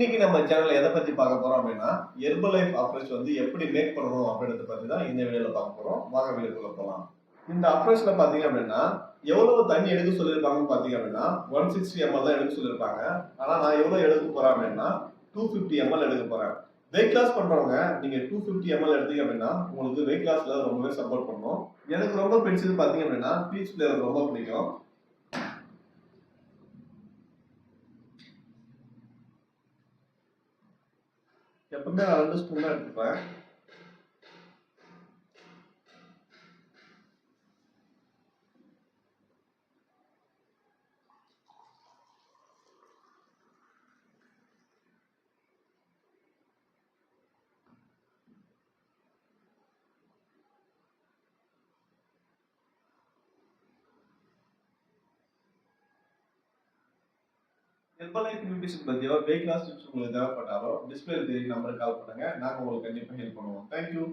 இன்னைக்கு நம்ம சேனல்ல எதை பத்தி பார்க்க போறோம் அப்படின்னா ஹெர்பல் லைஃப் அப்ரோச் வந்து எப்படி மேக் பண்ணணும் அப்படின்றத பத்தி தான் இந்த வீடியோல பார்க்க போறோம். வாங்க வீடியோக்குள்ள போகலாம் இந்த அப்ரோச்ல பாத்தீங்க அப்படின்னா எவ்வளவு தண்ணி எடுக்க சொல்லியிருப்பாங்கன்னு பாத்தீங்க அப்படின்னா ஒன் சிக்ஸ்டி எம்எல் தான் எடுக்க சொல்லியிருப்பாங்க. ஆனா நான் எவ்வளவு எடுக்க போறேன் அப்படின்னா டூ ஃபிஃப்டி எம்எல் எடுக்க போறேன். வெயிட் லாஸ் பண்றவங்க நீங்க டூ ஃபிஃப்டி எம்எல் எடுத்தீங்க அப்படின்னா உங்களுக்கு வெயிட் லாஸ்ல ரொம்பவே சப்போர்ட் பண்ணும். எனக்கு ரொம்ப பிடிச்சது பாத்தீங்க அப்படின்னா பீச் ஃபிளேவர் ரொம்ப பிடிக்கும். எப்பவுமே நான் ரெண்டு ஸ்பூன் தான் எடுத்துப்பேன். ஹெல்ப்லைன் நியூட்ரிஷன் பற்றியோ வெயிட் லாஸ் டிப்ஸ் உங்களுக்கு தேவைப்பட்டாலோ டிஸ்பிளே தெரியும் நம்பருக்கு கால் பண்ணுங்கள் நாங்கள் உங்களுக்கு கண்டிப்பாக ஹெல்ப் பண்ணுவோம். தேங்க்யூ